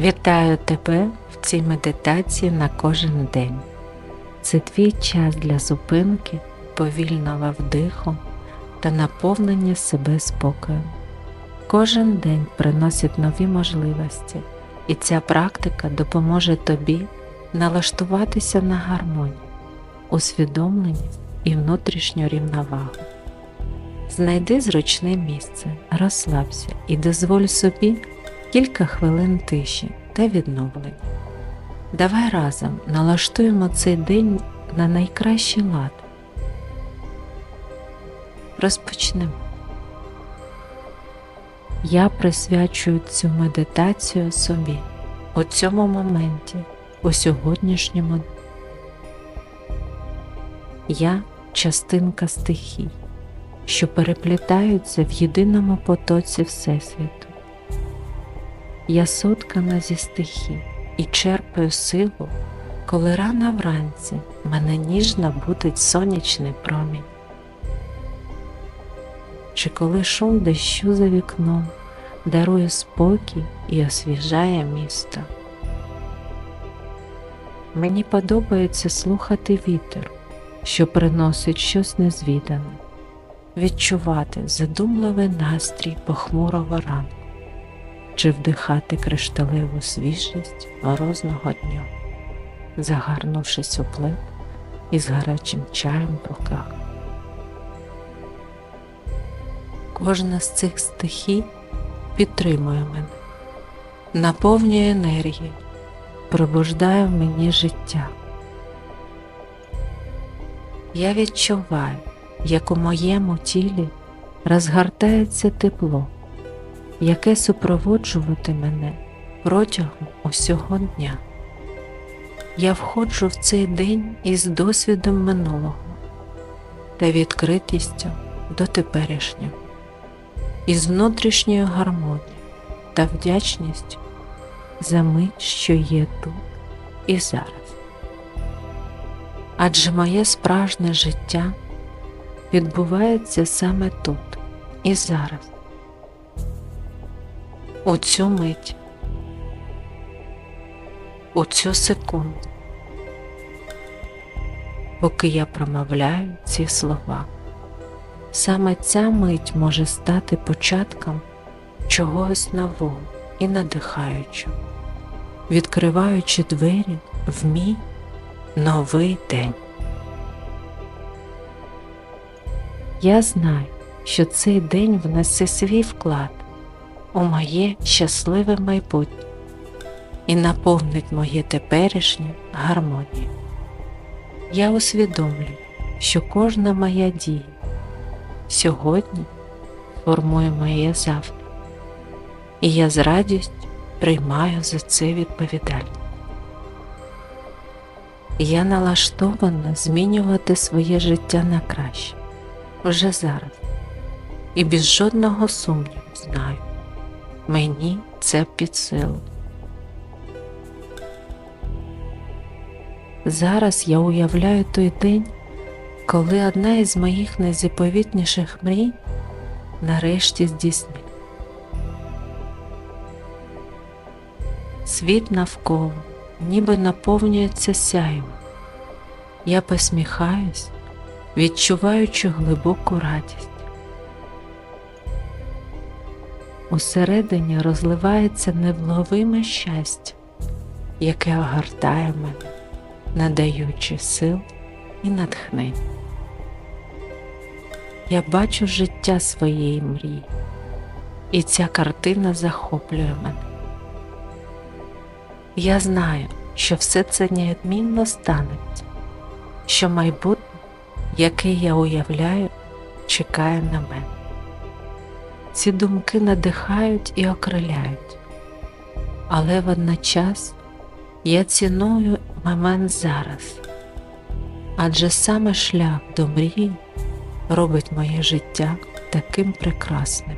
Вітаю тебе в цій медитації на кожен день. Це твій час для зупинки, повільного вдиху та наповнення себе спокоєм. Кожен день приносить нові можливості, і ця практика допоможе тобі налаштуватися на гармонію, усвідомлення і внутрішню рівновагу. Знайди зручне місце, розслабся і дозволь собі кілька хвилин тиші та відновлення. Давай разом налаштуємо цей день на найкращий лад. Розпочнемо. Я присвячую цю медитацію собі у цьому моменті, у сьогоднішньому. Я частинка стихій, що переплітаються в єдиному потоці Всесвіту. Я соткана зі стихій і черпаю силу, коли рано вранці мене ніжно будить сонячний промінь. Чи коли шум дощу за вікном дарує спокій і освіжає місто. Мені подобається слухати вітер, що приносить щось незвідане, відчувати задумливий настрій похмурого ранку чи вдихати кришталеву свіжість морозного дня, загарнувшись у плед із гарячим чаєм в руках. Кожна з цих стихій підтримує мене, наповнює енергію, пробуждає в мені життя. Я відчуваю, як у моєму тілі розгортається тепло, яке супроводжувати мене протягом усього дня. Я входжу в цей день із досвідом минулого та відкритістю до теперішнього, із внутрішньою гармонією та вдячністю за мить, що є тут і зараз. Адже моє справжнє життя відбувається саме тут і зараз у цю мить, у цю секунду, поки я промовляю ці слова. Саме ця мить може стати початком чогось нового і надихаючого, відкриваючи двері в мій новий день. Я знаю, що цей день внесе свій вклад у моє щасливе майбутнє і наповнить моє теперішнє гармонією. Я усвідомлюю, що кожна моя дія сьогодні формує моє завтра, і я з радістю приймаю за це відповідальність. Я налаштована змінювати своє життя на краще вже зараз і без жодного сумніву знаю, мені це під силу. Зараз я уявляю той день, коли одна із моїх найзаповітніших мрій нарешті здійснить. Світ навколо ніби наповнюється сяєм. Я посміхаюсь, відчуваючи глибоку радість. Усередині розливається невловиме щастя, яке огортає мене, надаючи сил і натхнення. Я бачу життя своєї мрії, і ця картина захоплює мене. Я знаю, що все це неодмінно станеться, що майбутнє, яке я уявляю, чекає на мене. Ці думки надихають і окриляють, але водночас я ціную момент зараз, адже саме шлях до мрії робить моє життя таким прекрасним.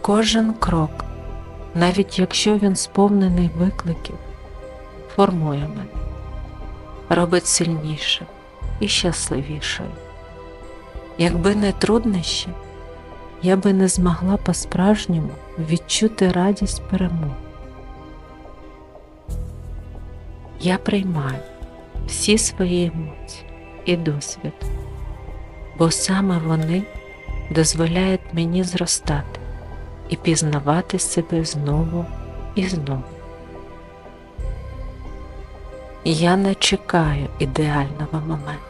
Кожен крок, навіть якщо він сповнений викликів, формує мене, робить сильнішим і щасливішою. Якби не труднощі, я би не змогла по-справжньому відчути радість перемог. Я приймаю всі свої емоції і досвід, бо саме вони дозволяють мені зростати і пізнавати себе знову і знову. Я не чекаю ідеального моменту,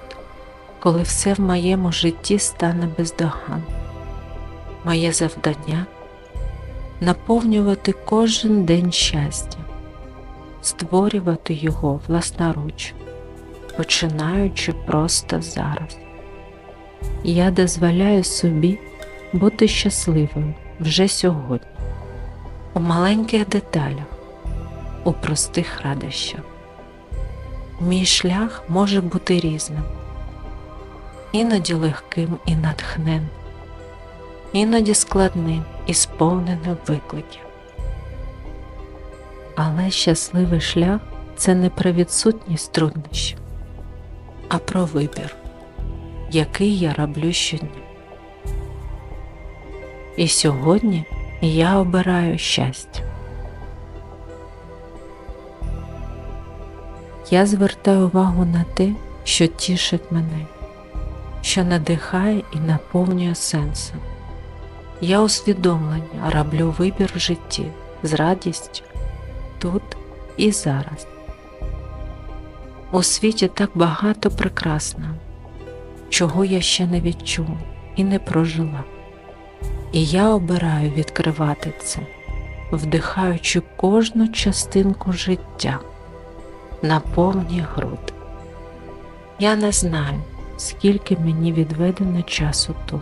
коли все в моєму житті стане бездоганним. Моє завдання наповнювати кожен день щастям, створювати його власноруч, починаючи просто зараз. Я дозволяю собі бути щасливою вже сьогодні, у маленьких деталях, у простих радощах. Мій шлях може бути різним, іноді легким і натхненним, іноді складним і сповненим викликів. Але щасливий шлях це не про відсутність труднощів, а про вибір, який я роблю щодня. І сьогодні я обираю щастя. Я звертаю увагу на те, що тішить мене, що надихає і наповнює сенсом. Я усвідомлення роблю вибір в житті з радістю тут і зараз. У світі так багато прекрасного, чого я ще не відчула і не прожила. І я обираю відкривати це, вдихаючи кожну частинку життя на повні груди. Я не знаю, скільки мені відведено часу тут.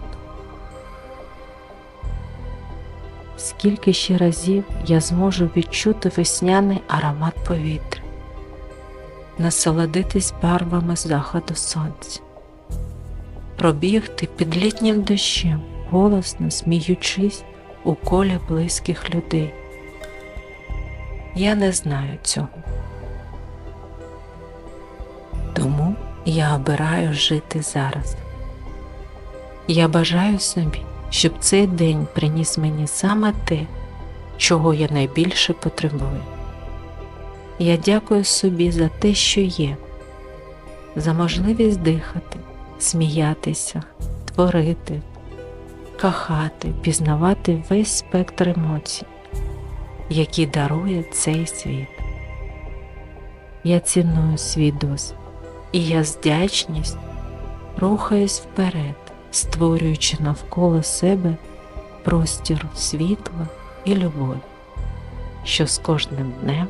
Скільки ще разів я зможу відчути весняний аромат повітря, насолодитись барвами заходу сонця, пробігти під літнім дощем, голосно сміючись у колі близьких людей. Я не знаю цього. Я обираю жити зараз. Я бажаю собі, щоб цей день приніс мені саме те, чого я найбільше потребую. Я дякую собі за те, що є, за можливість дихати, сміятися, творити, кохати, пізнавати весь спектр емоцій, які дарує цей світ. Я ціную свій досвід. І я з вдячністю рухаюсь вперед, створюючи навколо себе простір світла і любові, що з кожним днем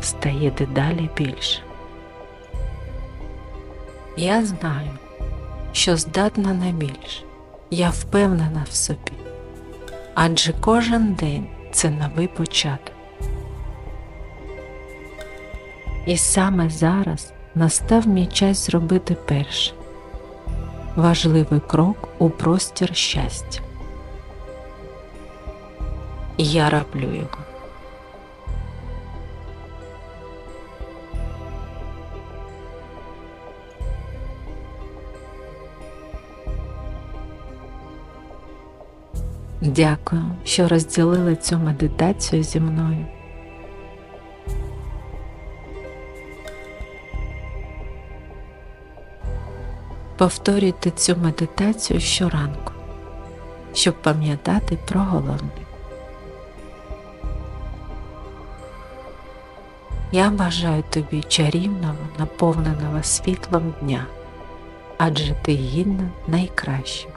стає дедалі більше. Я знаю, що здатна на більше, я впевнена в собі, адже кожен день це новий початок. І саме зараз настав мій час зробити перший важливий крок у простір щастя. Я роблю його. Дякую, що розділили цю медитацію зі мною. Повторюйте цю медитацію щоранку, щоб пам'ятати про головне. Я бажаю тобі чарівного, наповненого світлом дня, адже ти гідна найкращого.